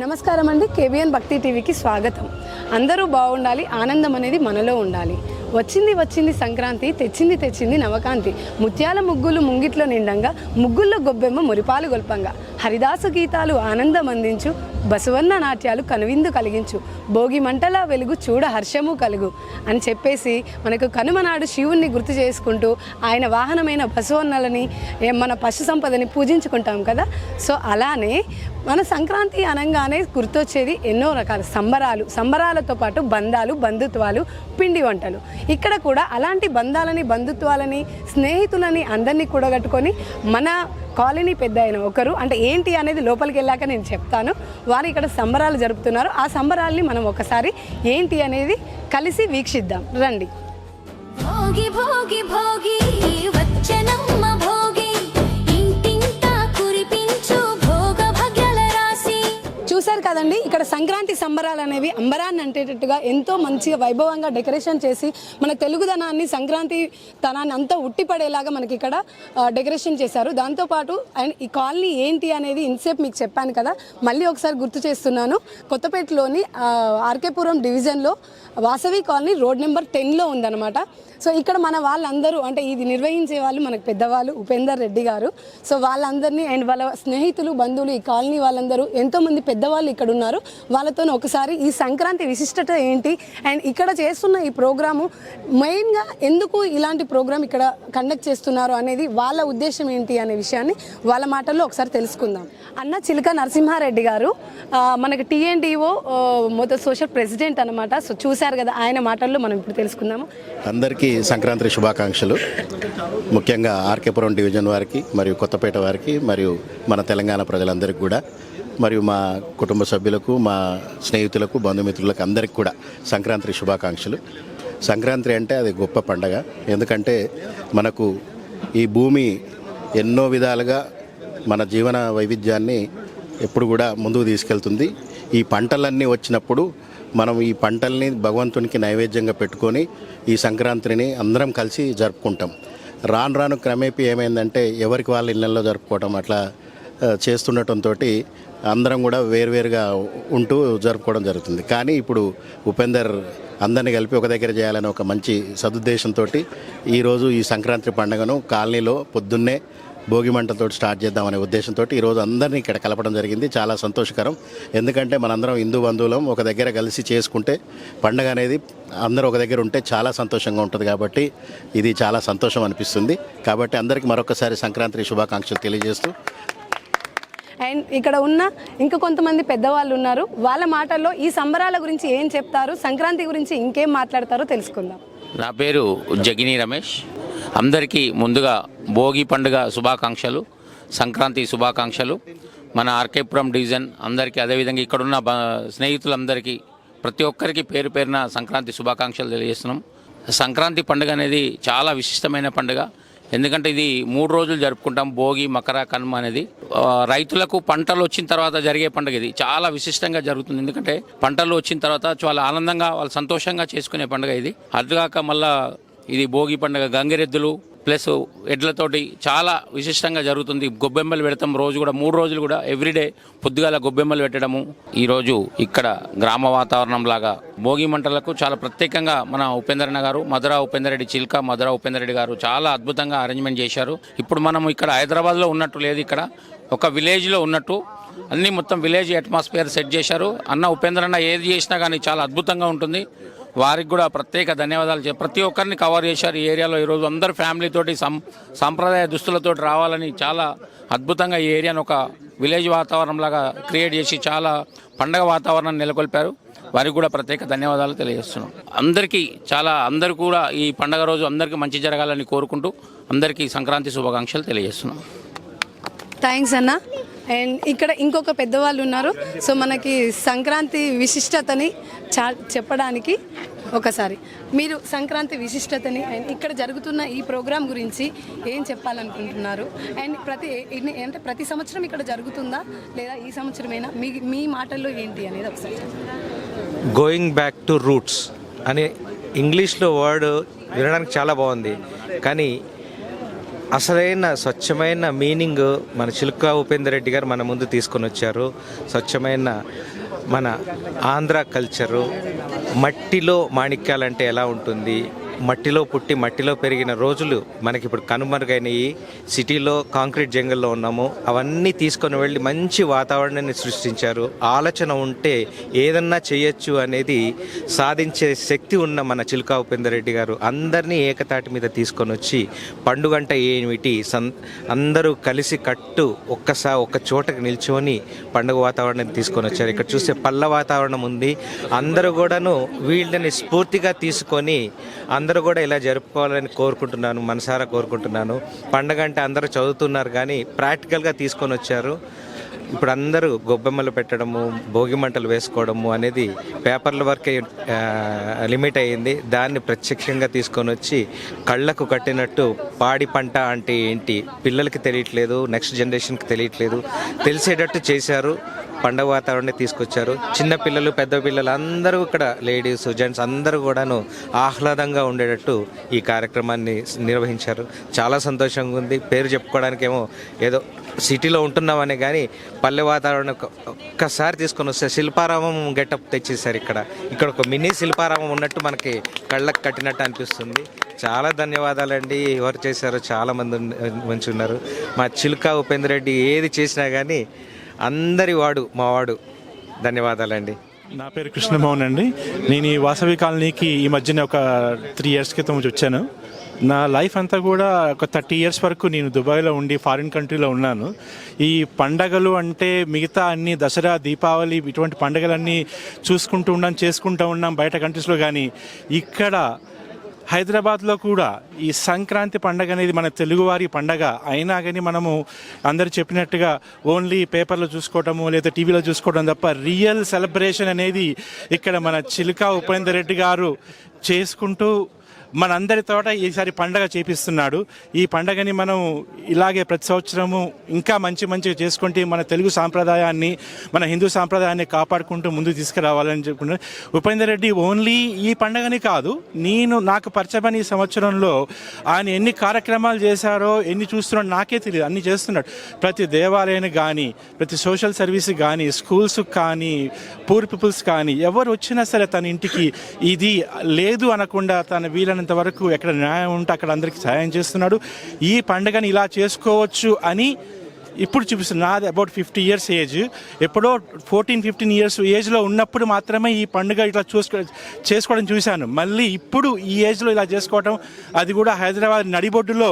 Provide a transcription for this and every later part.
నమస్కారం అండి. కేబిఎన్ భక్తి టీవీకి స్వాగతం. అందరూ బాగుండాలి ఆనందం అనేది మనలో ఉండాలి. వచ్చింది వచ్చింది సంక్రాంతి తెచ్చింది తెచ్చింది నవకాంతి. ముత్యాల ముగ్గులు ముంగిట్లో నిండంగా ముగ్గుల్లో గొబ్బెమ్మ మురిపాలు గొల్పంగా. హరిదాసు గీతాలు ఆనందం అందించు బసవన్న నాట్యాలు కనువిందు కలిగించు. భోగి మంటల వెలుగు చూడ హర్షము కలుగు. అని చెప్పేసి మనకు కనుమనాడు శివుణ్ణి గుర్తు చేసుకుంటూ ఆయన వాహనమైన బసవన్నలని మన పశు సంపదని పూజించుకుంటాం కదా. సో అలానే మన సంక్రాంతి అనగానే గుర్తొచ్చేది ఎన్నో రకాల సంబరాలు. సంబరాలతో పాటు బంధాలు బంధుత్వాలు పిండి వంటలు. ఇక్కడ కూడా అలాంటి బంధాలని బంధుత్వాలని స్నేహితులని అందరినీ కూడగట్టుకొని మన కాలనీ పెద్ద అయిన ఒకరు అంటే ఏంటి అనేది లోపలికి వెళ్ళాక నేను చెప్తాను. వారు ఇక్కడ సంబరాలు జరుపుతున్నారు. ఆ సంబరాల్ని మనం ఒకసారి ఏంటి అనేది కలిసి వీక్షిద్దాం. రండి. భోగి భోగి భోగి వచ్చనం చూశారు ఇక్కడ సంక్రాంతి సంబరాలు అనేవి అంబరాన్ని అంటేటట్టుగా ఎంతో మంచిగా వైభవంగా డెకరేషన్ చేసి మన తెలుగుదనాన్ని సంక్రాంతి తనాన్ని అంతా ఉట్టిపడేలాగా మనకి ఇక్కడ డెకరేషన్ చేశారు. దాంతోపాటు అండ్ ఈ కాలనీ ఏంటి అనేది ఇన్సేపు మీకు చెప్పాను కదా మళ్ళీ ఒకసారి గుర్తు చేస్తున్నాను. కొత్తపేటలోని ఆర్కేపురం డివిజన్లో వాసవి కాలనీ రోడ్ నెంబర్ టెన్లో ఉందన్నమాట. సో ఇక్కడ మన వాళ్ళందరూ అంటే ఇది నిర్వహించే వాళ్ళు మనకు పెద్దవాళ్ళు ఉపేందర్ రెడ్డి గారు. సో వాళ్ళందరినీ అండ్ వాళ్ళ స్నేహితులు బంధువులు ఈ కాలనీ వాళ్ళందరూ ఎంతోమంది పెద్దవాళ్ళు ఇక్కడ ఉన్నారు. వాళ్ళతో ఒకసారి ఈ సంక్రాంతి విశిష్టత ఏంటి? అండ్ ఇక్కడ చేస్తున్న ఈ ప్రోగ్రాము మెయిన్గా ఎందుకు ఇలాంటి ప్రోగ్రామ్ ఇక్కడ కండక్ట్ చేస్తున్నారు అనేది వాళ్ళ ఉద్దేశం ఏంటి అనే విషయాన్ని వాళ్ళ మాటల్లో ఒకసారి తెలుసుకుందాం. అన్న చిలక నరసింహారెడ్డి గారు మనకు మనకి టీఎన్టీఓ సోషల్ ప్రెసిడెంట్ అనమాట సో చూశారు కదా ఆయన మాటల్లో మనం ఇప్పుడు తెలుసుకుందాము. అందరికీ సంక్రాంతి శుభాకాంక్షలు. ముఖ్యంగా ఆర్కేపురం డివిజన్ వారికి మరియు కొత్తపేట వారికి మరియు మన తెలంగాణ ప్రజలందరికీ కూడా మరియు మా కుటుంబ సభ్యులకు మా స్నేహితులకు బంధుమిత్రులకు అందరికీ కూడా సంక్రాంతి శుభాకాంక్షలు. సంక్రాంతి అంటే అది గొప్ప పండగ. ఎందుకంటే మనకు ఈ భూమి ఎన్నో విధాలుగా మన జీవన వైవిధ్యాన్ని ఎప్పుడు కూడా ముందుకు తీసుకెళ్తుంది. ఈ పంటలన్నీ వచ్చినప్పుడు మనం ఈ పంటల్ని భగవంతునికి నైవేద్యంగా పెట్టుకొని ఈ సంక్రాంతిని అందరం కలిసి జరుపుకుంటాం. రాను రాను క్రమేపీ ఏమైందంటే ఎవరికి వాళ్ళ ఇళ్ళల్లో జరుపుకోవటం అట్లా చేస్తుండటంతో అందరం కూడా వేరువేరుగా ఉంటూ జరుపుకోవడం జరుగుతుంది. కానీ ఇప్పుడు ఉపేందర్ అందరిని కలిపి ఒక దగ్గర చేయాలని ఒక మంచి సదుద్దేశంతో ఈరోజు ఈ సంక్రాంతి పండుగను కాలనీలో పొద్దున్నే భోగి మంటలతో స్టార్ట్ చేద్దామనే ఉద్దేశంతో ఈరోజు అందరినీ ఇక్కడ కలపడం జరిగింది. చాలా సంతోషకరం. ఎందుకంటే మనందరం హిందూ బంధువులం ఒక దగ్గర కలిసి చేసుకుంటే పండగ అనేది అందరూ ఒక దగ్గర ఉంటే చాలా సంతోషంగా ఉంటుంది కాబట్టి ఇది చాలా సంతోషం అనిపిస్తుంది. కాబట్టి అందరికీ మరొకసారి సంక్రాంతి శుభాకాంక్షలు తెలియజేస్తూ. అండ్ ఇక్కడ ఉన్న ఇంకా కొంతమంది పెద్దవాళ్ళు ఉన్నారు. వాళ్ళ మాటల్లో ఈ సంబరాల గురించి ఏం చెప్తారు? సంక్రాంతి గురించి ఇంకేం మాట్లాడతారో తెలుసుకుందాం. నా పేరు జగిని రమేష్. అందరికీ ముందుగా భోగి పండుగ శుభాకాంక్షలు సంక్రాంతి శుభాకాంక్షలు. మన ఆర్కేపురం డివిజన్ అందరికీ అదేవిధంగా ఇక్కడున్న బ- స్నేహితులందరికీ ప్రతి ఒక్కరికి పేరు పేరున సంక్రాంతి శుభాకాంక్షలు తెలియజేస్తున్నాం. సంక్రాంతి పండుగ అనేది చాలా విశిష్టమైన పండుగ. ఎందుకంటే ఇది మూడు రోజులు జరుపుకుంటాం భోగి మకర కనుమ అనేది. రైతులకు పంటలు వచ్చిన తర్వాత జరిగే పండుగ ఇది. చాలా విశిష్టంగా జరుగుతుంది. ఎందుకంటే పంటలు వచ్చిన తర్వాత చాలా ఆనందంగా వాళ్ళు సంతోషంగా చేసుకునే పండుగ ఇది. అదిగాక మళ్ళా ఇది భోగి పండుగ గంగిరెద్దులు ప్లస్ ఎడ్లతోటి చాలా విశిష్టంగా జరుగుతుంది. గొబ్బెమ్మలు పెడతాం రోజు కూడా మూడు రోజులు కూడా ఎవ్రీడే పొద్దుగాల గొబ్బెమ్మలు పెట్టడము. ఈరోజు ఇక్కడ గ్రామ వాతావరణం లాగా భోగి మంటలకు చాలా ప్రత్యేకంగా మన ఉపేంద్రన్న గారు మధురా ఉపేందరెడ్డి చిల్క మధురా ఉపేందర్ రెడ్డి గారు చాలా అద్భుతంగా అరేంజ్మెంట్ చేశారు. ఇప్పుడు మనం ఇక్కడ హైదరాబాద్లో ఉన్నట్టు లేదు ఇక్కడ. ఒక విలేజ్లో ఉన్నట్టు అన్ని మొత్తం విలేజ్ అట్మాస్ఫియర్ సెట్ చేశారు. అన్న ఉపేంద్రన్న ఏది చేసినా కానీ చాలా అద్భుతంగా ఉంటుంది. వారికి కూడా ప్రత్యేక ధన్యవాదాలు చెప్ ప్రతి ఒక్కరిని కవర్ చేశారు ఈ ఏరియాలో. ఈరోజు అందరు ఫ్యామిలీతోటి సం సాంప్రదాయ దుస్తులతో రావాలని చాలా అద్భుతంగా ఈ ఏరియాను ఒక విలేజ్ వాతావరణం లాగా క్రియేట్ చేసి చాలా పండగ వాతావరణాన్ని నెలకొల్పారు. వారికి కూడా ప్రత్యేక ధన్యవాదాలు తెలియజేస్తున్నాం. అందరికీ చాలా అందరు కూడా ఈ పండగ రోజు అందరికీ మంచి జరగాలని కోరుకుంటూ అందరికీ సంక్రాంతి శుభాకాంక్షలు తెలియజేస్తున్నాం. థ్యాంక్స్ అన్న. అండ్ ఇక్కడ ఇంకొక పెద్దవాళ్ళు ఉన్నారు. సో మనకి సంక్రాంతి విశిష్టతని చా చెప్పడానికి ఒకసారి. మీరు సంక్రాంతి విశిష్టతని అండ్ ఇక్కడ జరుగుతున్న ఈ ప్రోగ్రాం గురించి ఏం చెప్పాలనుకుంటున్నారు? అండ్ ప్రతి అంటే ప్రతి సంవత్సరం ఇక్కడ జరుగుతుందా? లేదా ఈ సంవత్సరమైనా? మీ మీ మాటల్లో ఏంటి అనేది ఒకసారి గోయింగ్ బ్యాక్ టు రూట్స్ అనే ఇంగ్లీష్లో వర్డ్ వినడానికి చాలా బాగుంది. కానీ అసలైన స్వచ్ఛమైన మీనింగ్ మన చిలుక ఉపేందర్ రెడ్డి గారు మన ముందు తీసుకొని వచ్చారు. స్వచ్ఛమైన మన ఆంధ్ర కల్చరు మట్టిలో మాణిక్యాలంటే ఎలా ఉంటుంది? మట్టిలో పుట్టి మట్టిలో పెరిగిన రోజులు మనకి ఇప్పుడు కనుమరుగైనవి సిటీలో కాంక్రీట్ జంగల్లో ఉన్నాము. అవన్నీ తీసుకొని వెళ్ళి మంచి వాతావరణాన్ని సృష్టించారు. ఆలోచన ఉంటే ఏదన్నా చేయొచ్చు అనేది సాధించే శక్తి ఉన్న మన చిలుక ఉపేందర్ రెడ్డి గారు అందరినీ ఏకతాటి మీద తీసుకొని వచ్చి పండుగ అంటే ఏమిటి? సన్ అందరూ కలిసి కట్టు ఒక్కసారి ఒక్క చోటకి నిల్చొని పండుగ వాతావరణాన్ని తీసుకొని వచ్చారు ఇక్కడ చూస్తే పల్ల వాతావరణం ఉంది. అందరూ కూడాను వీళ్ళని స్ఫూర్తిగా తీసుకొని అందరూ అందరూ కూడా ఇలా జరుపుకోవాలని కోరుకుంటున్నాను మనసారా కోరుకుంటున్నాను. పండగ అంటే అందరూ చదువుతున్నారు కానీ ప్రాక్టికల్గా తీసుకొని వచ్చారు. ఇప్పుడు అందరూ గొబ్బెమ్మలు పెట్టడము భోగి మంటలు వేసుకోవడము అనేది పేపర్ల వరకే లిమిట్ అయ్యింది. దాన్ని ప్రత్యక్షంగా తీసుకొని వచ్చి కళ్ళకు కట్టినట్టు పాడి పంట అంటే ఏంటి? పిల్లలకి తెలియట్లేదు నెక్స్ట్ జనరేషన్కి తెలియట్లేదు. తెలిసేటట్టు చేశారు. పండగ వాతావరణం తీసుకొచ్చారు. చిన్న పిల్లలు పెద్ద పిల్లలు అందరూ ఇక్కడ లేడీస్ జెంట్స్ అందరూ కూడాను ఆహ్లాదంగా ఉండేటట్టు ఈ కార్యక్రమాన్ని నిర్వహించారు. చాలా సంతోషంగా ఉంది. పేరు చెప్పుకోవడానికేమో ఏదో సిటీలో ఉంటున్నామనే కానీ పల్లె వాతావరణం ఒక్కసారి తీసుకొని వస్తే శిల్పారామం గెటప్ తెచ్చేసారు ఇక్కడ. ఇక్కడ ఒక మినీ శిల్పారామం ఉన్నట్టు మనకి కళ్ళకు కట్టినట్టు అనిపిస్తుంది. చాలా ధన్యవాదాలండి. ఎవరు చేశారో చాలామంది మంచి ఉన్నారు. మా చిలుక ఉపేంద్ర రెడ్డి ఏది చేసినా కానీ అందరి వాడు మా వాడు. ధన్యవాదాలండి. నా పేరు కృష్ణమోహన్ అండి. నేను ఈ వాసవి కాలనీకి ఈ మధ్యనే ఒక త్రీ ఇయర్స్ క్రితం వచ్చాను. నా లైఫ్ అంతా కూడా ఒక థర్టీ ఇయర్స్ వరకు నేను దుబాయ్లో ఉండి ఫారిన్ కంట్రీలో ఉన్నాను. ఈ పండగలు అంటే మిగతా అన్ని దసరా దీపావళి ఇటువంటి పండగలన్నీ చూసుకుంటూ ఉన్నాం చేసుకుంటూ ఉన్నాం బయట కంట్రీస్లో కానీ ఇక్కడ హైదరాబాద్లో కూడా ఈ సంక్రాంతి పండగ అనేది మన తెలుగువారి పండగ. అయినా కానీ మనము అందరు చెప్పినట్టుగా ఓన్లీ పేపర్లో చూసుకోవటము లేదా టీవీలో చూసుకోవడం తప్ప రియల్ సెలబ్రేషన్ అనేది ఇక్కడ మన చిలుక ఉపేందర్ రెడ్డి గారు చేసుకుంటూ మనందరి తోట ఈసారి పండగ చేపిస్తున్నాడు. ఈ పండగని మనం ఇలాగే ప్రతి సంవత్సరము ఇంకా మంచి మంచిగా చేసుకుంటే మన తెలుగు సాంప్రదాయాన్ని మన హిందూ సాంప్రదాయాన్ని కాపాడుకుంటూ ముందుకు తీసుకురావాలని చెప్పుకున్నాను ఉపేందర్ రెడ్డి ఓన్లీ ఈ పండగని కాదు నేను నాకు పరిచయమైన ఈ సంవత్సరంలో ఆయన ఎన్ని కార్యక్రమాలు చేశారో ఎన్ని చూస్తున్నాడో నాకే తెలియదు అన్ని చేస్తున్నాడు. ప్రతి దేవాలయాన్ని కానీ ప్రతి సోషల్ సర్వీస్ కానీ స్కూల్స్ కానీ పూర్ పీపుల్స్ కానీ ఎవరు వచ్చినా సరే తన ఇంటికి ఇది లేదు అనకుండా తన వీలైనంత వరకు ఎక్కడ న్యాయం ఉంటే అక్కడ అందరికీ సహాయం చేస్తున్నాడు. ఈ పండుగని ఇలా చేసుకోవచ్చు అని ఇప్పుడు చూపిస్తుంది నాది అబౌట్ ఫిఫ్టీ ఇయర్స్ ఏజ్ ఎప్పుడో ఫోర్టీన్ ఫిఫ్టీన్ ఇయర్స్ ఏజ్లో ఉన్నప్పుడు మాత్రమే ఈ పండుగ ఇట్లా చూసుకో చేసుకోవడం చూశాను. మళ్ళీ ఇప్పుడు ఈ ఏజ్లో ఇలా చేసుకోవడం అది కూడా హైదరాబాద్ నడిబొడ్డులో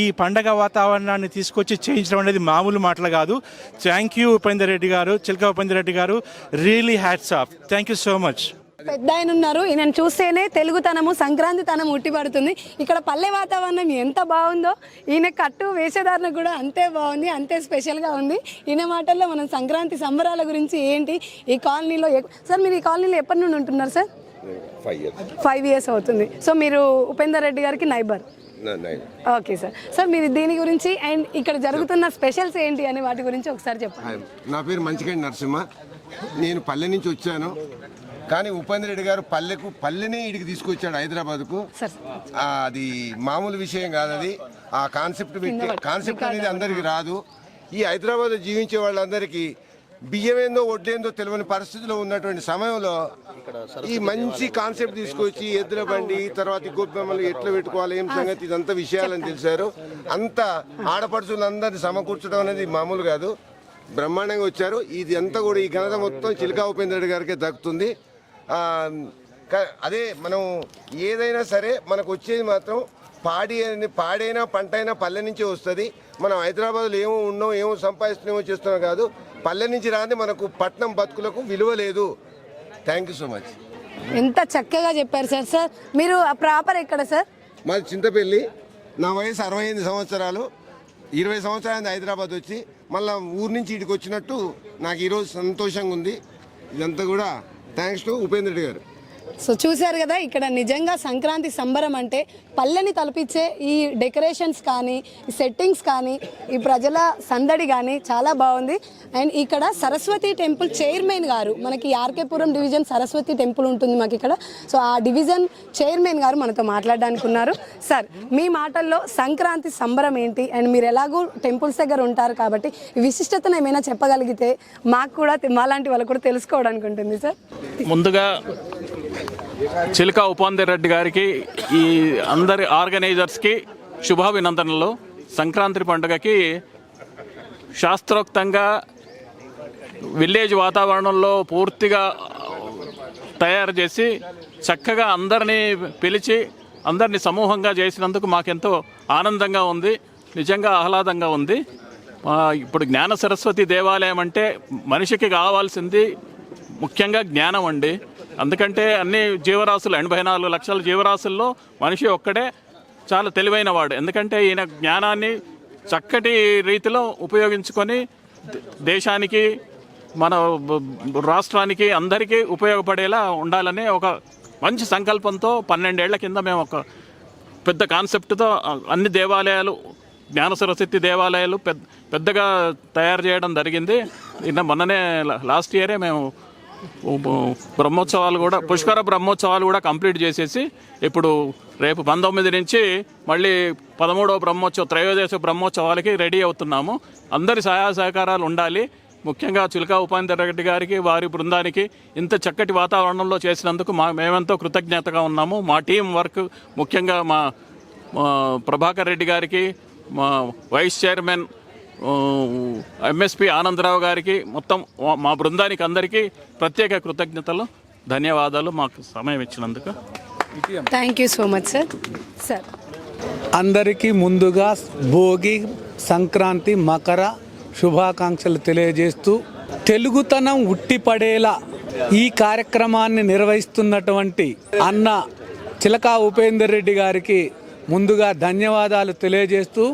ఈ పండగ వాతావరణాన్ని తీసుకొచ్చి చేయించడం అనేది మామూలు మాటలు కాదు. థ్యాంక్ యూ ఉపేందర్ రెడ్డి గారు చిలక ఉపేందర్ రెడ్డి గారు. Really hats off thank you so much పెద్ద ఆయన ఉన్నారు ఈయన చూస్తేనే తెలుగుతనము సంక్రాంతి తనం ఉట్టిపడుతుంది. ఇక్కడ పల్లె వాతావరణం ఎంత బాగుందో ఈయన కట్టు వేషధారణ కూడా అంతే బాగుంది అంతే స్పెషల్గా ఉంది. ఈయన మాటల్లో మనం సంక్రాంతి సంబరాల గురించి ఏంటి ఈ కాలనీలో సార్ మీరు ఈ కాలనీలో ఎప్పటి నుండి ఉంటున్నారు సార్? ఫైవ్ ఇయర్స్ అవుతుంది. సో మీరు ఉపేందర్ రెడ్డి గారికి నైబర్? Okay sir. సార్ మీరు దీని గురించి అండ్ ఇక్కడ జరుగుతున్న స్పెషల్స్ ఏంటి అని వాటి గురించి ఒకసారి చెప్పండి. నా పేరు మంచిగండి నరసింహ. నేను పల్లె నుంచి వచ్చాను. కానీ ఉపేంద్ర రెడ్డి గారు పల్లెకు పల్లెనే ఇడికి తీసుకొచ్చాడు హైదరాబాద్కు. అది మామూలు విషయం కాదు అది. ఆ కాన్సెప్ట్ పెట్టి కాన్సెప్ట్ అనేది అందరికి రాదు. ఈ హైదరాబాద్ జీవించే వాళ్ళందరికీ బియ్యం ఏందో వడ్లేందో తెలియని పరిస్థితిలో ఉన్నటువంటి సమయంలో ఈ మంచి కాన్సెప్ట్ తీసుకొచ్చి ఎద్దుల బండి తర్వాత ఈ గొబ్బెమ్మలు ఎట్లా పెట్టుకోవాలి ఏం సంగతి ఇదంతా విషయాలని తెలిసారు అంత ఆడపడుచులందరినీ సమకూర్చడం అనేది మామూలు కాదు. బ్రహ్మాండంగా వచ్చారు. ఇది అంతా కూడా ఈ ఘనత మొత్తం చిలకా ఉపేంద్ర రెడ్డి గారికి దక్కుతుంది. అదే మనం ఏదైనా సరే మనకు వచ్చేది మాత్రం పాడి అని పాడైనా పంట అయినా పల్లె నుంచే వస్తుంది. మనం హైదరాబాద్లో ఏమో ఉన్నాం ఏమో సంపాదిస్తున్నామో చేస్తున్నాం కాదు. పల్లె నుంచి రాని మనకు పట్నం బతుకులకు విలువ లేదు. థ్యాంక్ యూ సో మచ్ ఎంత చక్కగా చెప్పారు సార్. సార్ మీరు ప్రాపర్ ఎక్కడ సార్? మాది చింతపల్లి. నా వయసు అరవై ఎనిమిది సంవత్సరాలు. ఇరవై సంవత్సరాలు హైదరాబాద్ వచ్చి. మళ్ళీ ఊరు నుంచి ఇటుకు వచ్చినట్టు నాకు ఈరోజు సంతోషంగా ఉంది. ఇదంతా కూడా థ్యాంక్స్ టు ఉపేంద్ర రెడ్డి గారు. సో చూశారు కదా ఇక్కడ నిజంగా సంక్రాంతి సంబరం అంటే పల్లెని తలపించే ఈ డెకరేషన్స్ కానీ ఈ సెట్టింగ్స్ కానీ ఈ ప్రజల సందడి కానీ చాలా బాగుంది. అండ్ ఇక్కడ సరస్వతి టెంపుల్ చైర్మన్ గారు మనకి ఆర్కేపురం డివిజన్ సరస్వతి టెంపుల్ ఉంటుంది మాకు ఇక్కడ. సో ఆ డివిజన్ చైర్మన్ గారు మనతో మాట్లాడడానికి ఉన్నారు. సార్ మీ మాటల్లో సంక్రాంతి సంబరం ఏంటి? అండ్ మీరు ఎలాగూ టెంపుల్స్ దగ్గర ఉంటారు కాబట్టి విశిష్టతను ఏమైనా చెప్పగలిగితే మాకు కూడా మాలాంటి వాళ్ళు కూడా తెలుసుకోవడానికి ఉంటుంది సార్. ముందుగా చిలక ఉపేందర్ రెడ్డి గారికి ఈ అందరి ఆర్గనైజర్స్కి శుభాభినందనలు. సంక్రాంతి పండుగకి శాస్త్రోక్తంగా విలేజ్ వాతావరణంలో పూర్తిగా తయారు చేసి చక్కగా అందరినీ పిలిచి అందరినీ సమూహంగా చేసినందుకు మాకెంతో ఆనందంగా ఉంది నిజంగా ఆహ్లాదంగా ఉంది. ఇప్పుడు జ్ఞాన సరస్వతి దేవాలయం అంటే మనిషికి కావాల్సింది ముఖ్యంగా జ్ఞానం అండి. అందుకంటే అన్ని జీవరాశులు ఎనభై నాలుగు లక్షల జీవరాశుల్లో మనిషి ఒక్కడే చాలా తెలివైన వాడు. ఎందుకంటే ఈయన జ్ఞానాన్ని చక్కటి రీతిలో ఉపయోగించుకొని దేశానికి మన రాష్ట్రానికి అందరికీ ఉపయోగపడేలా ఉండాలనే ఒక మంచి సంకల్పంతో పన్నెండేళ్ళ కింద మేము ఒక పెద్ద కాన్సెప్ట్తో అన్ని దేవాలయాలు జ్ఞాన సరస్వతి దేవాలయాలు పెద్ద పెద్దగా తయారు చేయడం జరిగింది. నిన్న మొన్ననే లా- లాస్ట్ ఇయరే మేము బ్రహ్మోత్సవాలు కూడా పుష్కర బ్రహ్మోత్సవాలు కూడా కంప్లీట్ చేసేసి ఇప్పుడు రేపు పంతొమ్మిది నుంచి మళ్ళీ పదమూడవ బ్రహ్మోత్సవ త్రయోదశ బ్రహ్మోత్సవాలకి రెడీ అవుతున్నాము. అందరి సహాయ సహకారాలు ఉండాలి. ముఖ్యంగా చిలుకా ఉపేందర్ రెడ్డి గారికి వారి బృందానికి ఇంత చక్కటి వాతావరణంలో చేసినందుకు మా మేమెంతో కృతజ్ఞతగా ఉన్నాము. మా టీం వర్క్ ముఖ్యంగా మా ప్రభాకర్ రెడ్డి గారికి మా వైస్ చైర్మన్ ఎంఎస్పి ఆనందరావు గారికి మొత్తం మా- బృందానికి అందరికీ ప్రత్యేక కృతజ్ఞతలు ధన్యవాదాలు మాకు సమయం ఇచ్చినందుకు. Thank you so much sir sir అందరికీ ముందుగా భోగి సంక్రాంతి మకర శుభాకాంక్షలు తెలియజేస్తూ తెలుగుతనం ఉట్టిపడేలా ఈ కార్యక్రమాన్ని నిర్వహిస్తున్నటువంటి అన్న చిలకా ఉపేందర్ రెడ్డి గారికి ముందుగా ధన్యవాదాలు తెలియజేస్తూ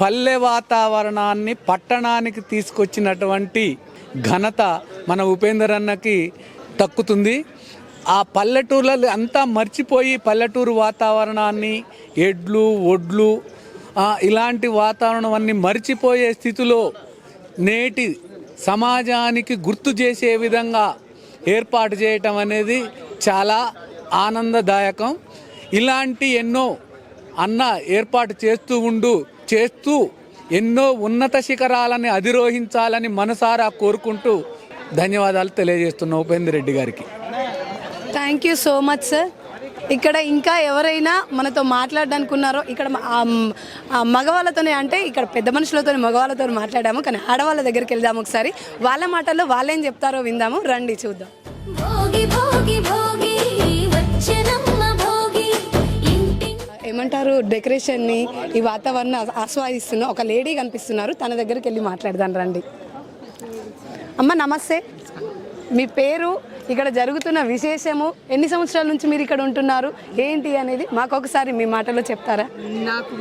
పల్లె వాతావరణాన్ని పట్టణానికి తీసుకొచ్చినటువంటి ఘనత మన ఉపేందర్ అన్నకి తక్కుతుంది ఆ పల్లెటూర్లలో అంతా మర్చిపోయి పల్లెటూరు వాతావరణాన్ని ఎడ్లు ఒడ్లు ఇలాంటి వాతావరణం అన్ని మర్చిపోయే స్థితిలో నేటి సమాజానికి గుర్తు చేసే విధంగా ఏర్పాటు చేయటం అనేది చాలా ఆనందదాయకం. ఇలాంటి ఎన్నో అన్న ఏర్పాటు చేస్తూ ఉండు చేస్తూ ఎన్నో ఉన్నత శిఖరాలని అధిరోహించాలని మనసారా కోరుకుంటూ ధన్యవాదాలు తెలియజేస్తున్నా ఉపేందర్ రెడ్డి గారికి. Thank you so much sir ఇక్కడ ఇంకా ఎవరైనా మనతో మాట్లాడడానికి ఉన్నారో ఇక్కడ మగవాళ్ళతోనే అంటే ఇక్కడ పెద్ద మనుషులతో మగవాళ్ళతో మాట్లాడాము కానీ ఆడవాళ్ళ దగ్గరికి వెళ్దాము ఒకసారి. వాళ్ళ మాటల్లో వాళ్ళేం చెప్తారో విందాము రండి చూద్దాం. భోగి భోగి భోగి వచ్చనమ్మ ఏమంటారు డెకరేషన్ని ఈ వాతావరణం ఆస్వాదిస్తున్న ఒక లేడీ కనిపిస్తున్నారు. తన దగ్గరికి వెళ్ళి మాట్లాడదాం రండి. అమ్మ నమస్తే. మీ పేరు ఇక్కడ జరుగుతున్న విశేషము ఎన్ని సంవత్సరాల నుంచి మీరు ఇక్కడ ఉంటున్నారు ఏంటి అనేది మాకు ఒకసారి మీ మాటలో చెప్తారా? నాకు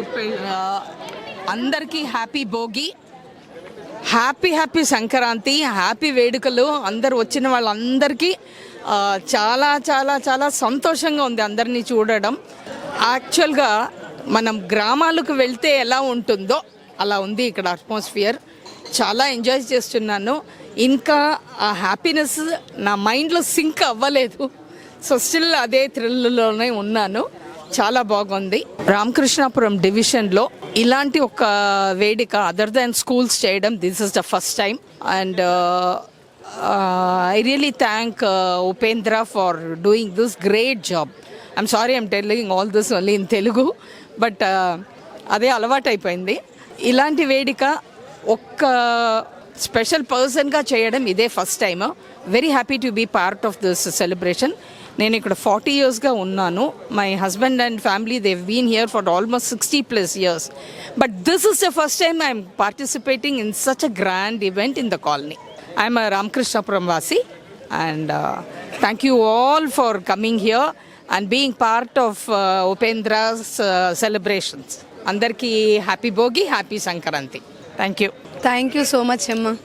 అందరికీ happy Bhogi happy happy Sankranti happy వేడుకలు. అందరు వచ్చిన వాళ్ళందరికీ చాలా చాలా చాలా సంతోషంగా ఉంది అందరినీ చూడడం. యాక్చువల్గా మనం గ్రామాలకు వెళ్తే ఎలా ఉంటుందో అలా ఉంది ఇక్కడ అట్మాస్ఫియర్ చాలా ఎంజాయ్ చేస్తున్నాను. ఇంకా ఆ హ్యాపీనెస్ నా మైండ్లో సింక్ అవ్వలేదు. సో స్టిల్ అదే థ్రిల్లోనే ఉన్నాను. చాలా బాగుంది. రామకృష్ణాపురం డివిజన్లో ఇలాంటి ఒక వేదిక అదర్ దాన్ స్కూల్స్ చేయడం this is the first time and I really thank Upendra for doing this great job I'm sorry I'm telling all this only in Telugu but అదే అలవాటైపోయింది. ఇలాంటి వేడిక ఒక్క స్పెషల్ పర్సన్గా చేయడం ఇదే first time very happy to be part of this celebration నేను ఇక్కడ ఫార్టీ ఇయర్స్గా ఉన్నాను. My husband and family they been here for almost sixty plus years but this is the first time I'm participating in such a grand event in the colony I'm Ramakrishnapuram వాసి and thank you all for coming here and being part of Upendra's celebrations అందరికీ happy Bhogi happy Sankranti. Thank you thank you so much అమ్మ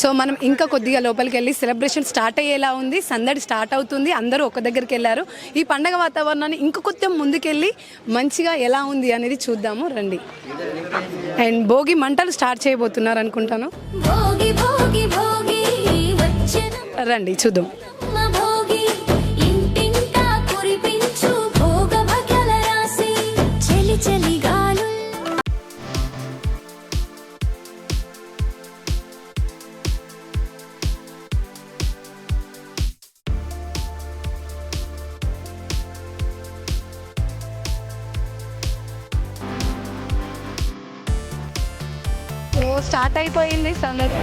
so మనం ఇంకా కొద్దిగా లోపలికి వెళ్ళి celebration start అయ్యేలా ఉంది. సందడి స్టార్ట్ అవుతుంది. అందరూ ఒక దగ్గరికి వెళ్ళారు. ఈ పండగ వాతావరణాన్ని ఇంక కొంచెం ముందుకెళ్ళి మంచిగా ఎలా ఉంది అనేది చూద్దాము. రండి. అండ్ భోగి మంటలు స్టార్ట్ చేయబోతున్నారు అనుకుంటాను. భోగి భోగి భోగి వచ్చెనమ్మ రండి చూద్దాం. అయిపోయింది సందడి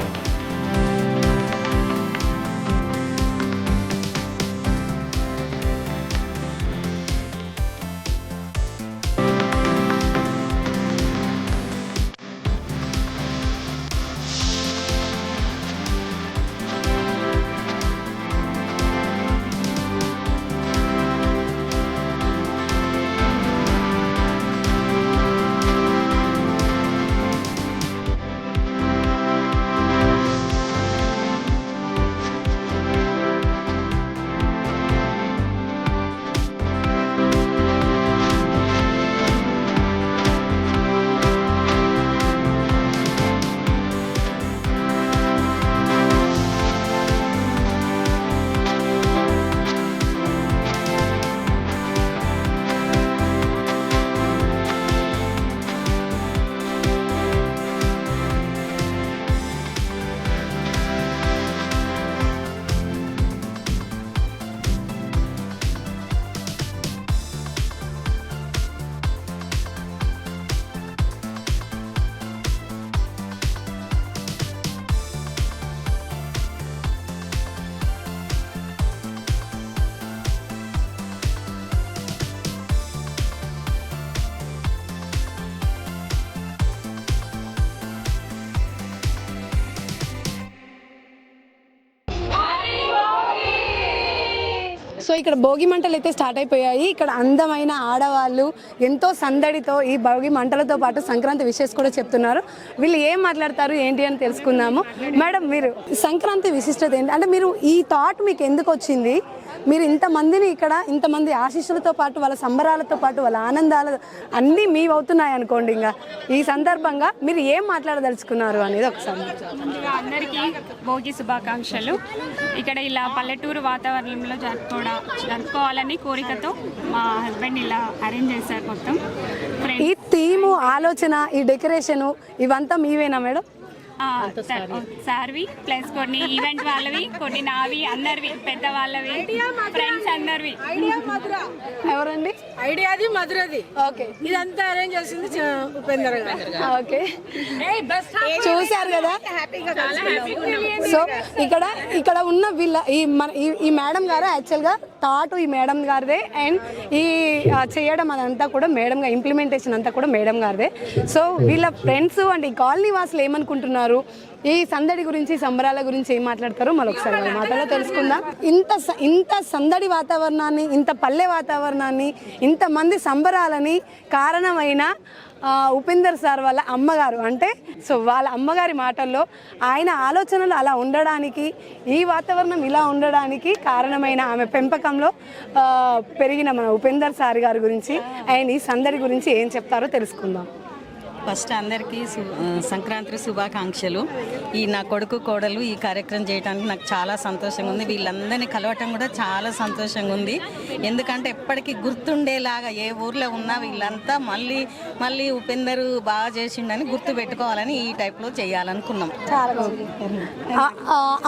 ఇక్కడ భోగి మంటలు అయితే స్టార్ట్ అయిపోయాయి. ఇక్కడ అందమైన ఆడవాళ్ళు ఎంతో సందడితో ఈ భోగి మంటలతో పాటు సంక్రాంతి విషెస్ కూడా చెప్తున్నారు. వీళ్ళు ఏం మాట్లాడతారు ఏంటి అని తెలుసుకుందాము. మేడం మీరు సంక్రాంతి విశిష్టత ఏంటి? అంటే మీరు ఈ థాట్ మీకు ఎందుకు వచ్చింది? మీరు ఇంతమందిని ఇక్కడ ఇంతమంది ఆశీస్సులతో పాటు వాళ్ళ సంబరాలతో పాటు వాళ్ళ ఆనందాలు అన్నీ మీవి అవుతున్నాయి అనుకోండి ఇంకా. ఈ సందర్భంగా మీరు ఏం మాట్లాడదలుచుకున్నారు అనేది ఒకసారి ముందుగా అందరికీ భోగి శుభాకాంక్షలు. ఇక్కడ ఇలా పల్లెటూరు వాతావరణంలో జరుపుకోవడం జరుపుకోవాలని కోరికతో మా హస్బెండ్ ఇలా అరేంజ్ చేశారు మొత్తం. ఈ థీము ఆలోచన ఈ డెకరేషను ఇవంతా మీవేనా మేడం? సార్వి ప్లస్ కొన్ని ఈవెంట్ వాళ్ళవి కొన్ని నావి అందరివి పెద్ద వాళ్ళవి ఫ్రెండ్స్ అందరివి. ఎవరండి? ఐడియాది మధురది. ఓకే. ఇదంతా అరేంజ్ చేసింది ఉపేందర్ గారు. ఓకే. చూశారు కదా? సో ఇక్కడ ఇక్కడ ఉన్న వీళ్ళ ఈ మన ఈ- ఈ మేడం గారు యాక్చువల్గా థాట్ ఈ మేడం గారిదే అండ్ ఈ చేయడం అదంతా కూడా మేడం గారు ఇంప్లిమెంటేషన్ అంతా కూడా మేడం గారిదే. సో వీళ్ళ ఫ్రెండ్స్ అండ్ ఈ కాలనీ వాసులు ఏమనుకుంటున్నారు? ఈ సందడి గురించి సంబరాల గురించి ఏం మాట్లాడతారో మళ్ళీ ఒకసారి మాటలో తెలుసుకుందాం. ఇంత స- ఇంత సందడి వాతావరణాన్ని ఇంత పల్లె వాతావరణాన్ని ఇంతమంది సంబరాలని కారణమైన ఉపేందర్ సార్ వాళ్ళ అమ్మగారు. అంటే సో వాళ్ళ అమ్మగారి మాటల్లో ఆయన ఆలోచనలు అలా ఉండడానికి ఈ వాతావరణం ఇలా ఉండడానికి కారణమైన ఆమె పెంపకంలో పెరిగిన మన ఉపేందర్ సార్ గారి గురించి ఆయన ఈ సందడి గురించి ఏం చెప్తారో తెలుసుకుందాం. ఫస్ట్ అందరికీ సంక్రాంతి శుభాకాంక్షలు. ఈ నా కొడుకు కోడలు ఈ కార్యక్రమం చేయడానికి నాకు చాలా సంతోషంగా ఉంది. వీళ్ళందరినీ కలవటం కూడా చాలా సంతోషంగా ఉంది. ఎందుకంటే ఎప్పటికీ గుర్తుండేలాగా ఏ ఊర్లో ఉన్నా వీళ్ళంతా మళ్ళీ మళ్ళీ ఉపేందరు బాగా చేసిండని గుర్తు పెట్టుకోవాలని ఈ టైప్లో చేయాలనుకున్నాం.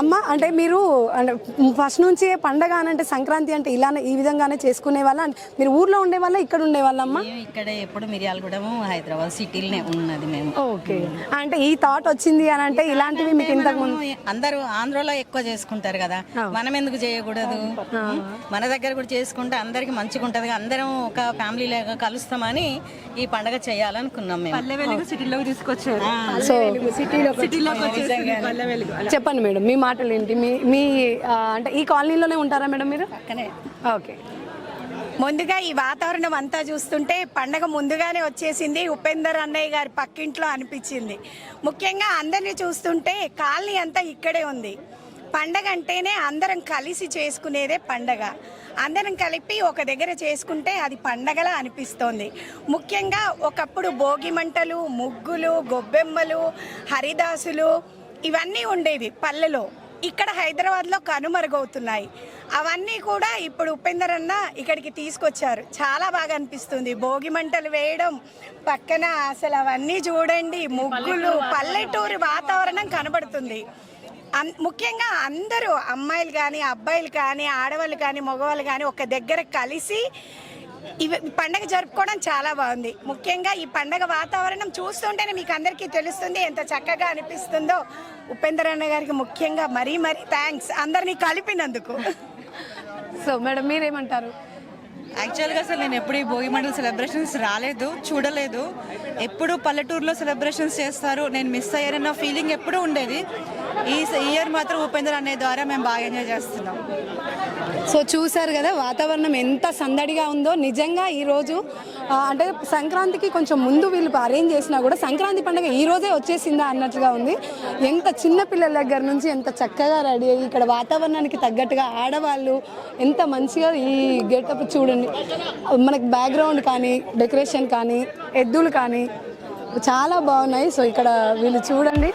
అమ్మ అంటే మీరు అంటే ఫస్ట్ నుంచి పండగ అంటే సంక్రాంతి అంటే ఇలానే ఈ విధంగానే చేసుకునే వాళ్ళ మీరు ఊర్లో ఉండే వాళ్ళ ఇక్కడ ఉండే వాళ్ళమ్మ మేము ఇక్కడ ఎప్పుడు మిర్యాలగూడెము హైదరాబాద్ సిటీలోనే ఉన్నది మేము. ఓకే. అంటే ఈ థాట్ వచ్చింది అని అంటే ఇలాంటివి మీకు ఇంతకు ముందు అందరూ ఆంధ్రలో ఎక్కువ చేసుకుంటారు కదా. మనం ఎందుకు చేయకూడదు? మన దగ్గర కూడా చేసుకుంటే అందరికి మంచిగా ఉంటది. అందరం ఒక ఫ్యామిలీ లాగా కలుస్తామని ఈ పండగ చేయాలనుకున్నాం మేము. సో చెప్పండి మేడం మీ మాటలు ఏంటి మీ మీ అంటే ఈ కాలనీలోనే ఉంటారా మేడం మీరు? ఓకే. ముందుగా ఈ వాతావరణం అంతా చూస్తుంటే పండగ ముందుగానే వచ్చేసింది. ఉపేందర్ అన్నయ్య గారి పక్కింట్లో అనిపించింది. ముఖ్యంగా అందరినీ చూస్తుంటే కాలనీ అంతా ఇక్కడే ఉంది. పండగ అంటేనే అందరం కలిసి చేసుకునేదే పండగ. అందరం కలిపి ఒక దగ్గర చేసుకుంటే అది పండగలా అనిపిస్తోంది. ముఖ్యంగా ఒకప్పుడు భోగి మంటలు ముగ్గులు గొబ్బెమ్మలు హరిదాసులు ఇవన్నీ ఉండేవి పల్లెలో. ఇక్కడ హైదరాబాద్లో కనుమరుగవుతున్నాయి. అవన్నీ కూడా ఇప్పుడు ఉపేందర్ అన్న ఇక్కడికి తీసుకొచ్చారు. చాలా బాగా అనిపిస్తుంది. భోగి మంటలు వేయడం పక్కన అసలు అవన్నీ చూడండి ముగ్గులు పల్లెటూరు వాతావరణం కనబడుతుంది. అన్- ముఖ్యంగా అందరూ అమ్మాయిలు కానీ అబ్బాయిలు కానీ ఆడవాళ్ళు కానీ మగవాళ్ళు కానీ ఒక దగ్గర కలిసి ఇవి ఈ పండగ జరుపుకోవడం చాలా బాగుంది. ముఖ్యంగా ఈ పండగ వాతావరణం చూస్తుంటేనే మీకు అందరికీ తెలుస్తుంది ఎంత చక్కగా అనిపిస్తుందో. ఉపేందర్ అన్న గారికి ముఖ్యంగా మరీ మరీ థ్యాంక్స్ అందరినీ కలిపినందుకు. సో మేడం మీరేమంటారు? యాక్చువల్గా అసలు నేను ఎప్పుడు ఈ భోగి మండల సెలబ్రేషన్స్ రాలేదు చూడలేదు. ఎప్పుడు పల్లెటూరులో సెలబ్రేషన్స్ చేస్తారు. నేను మిస్ అయ్యానన్న ఫీలింగ్ ఎప్పుడూ ఉండేది. ఈ ఇయర్ మాత్రం ఉపేంద్ర అనే ద్వారా మేము బాగా ఎంజాయ్ చేస్తున్నాం. సో చూశారు కదా వాతావరణం ఎంత సందడిగా ఉందో. నిజంగా ఈరోజు అంటే సంక్రాంతికి కొంచెం ముందు వీళ్ళు అరేంజ్ చేసినా కూడా సంక్రాంతి పండుగ ఈ రోజే వచ్చేసిందా అన్నట్లుగా ఉంది. ఎంత చిన్న పిల్లల దగ్గర నుంచి ఎంత చక్కగా రెడీ అయ్యి ఇక్కడ వాతావరణానికి తగ్గట్టుగా ఆడవాళ్ళు ఎంత మంచిగా ఈ గెటప్ చూడండి. మనకి బ్యాక్గ్రౌండ్ కానీ డెకరేషన్ కానీ ఎద్దులు కానీ చాలా బాగున్నాయి. సో ఇక్కడ వీళ్ళు చూడండి.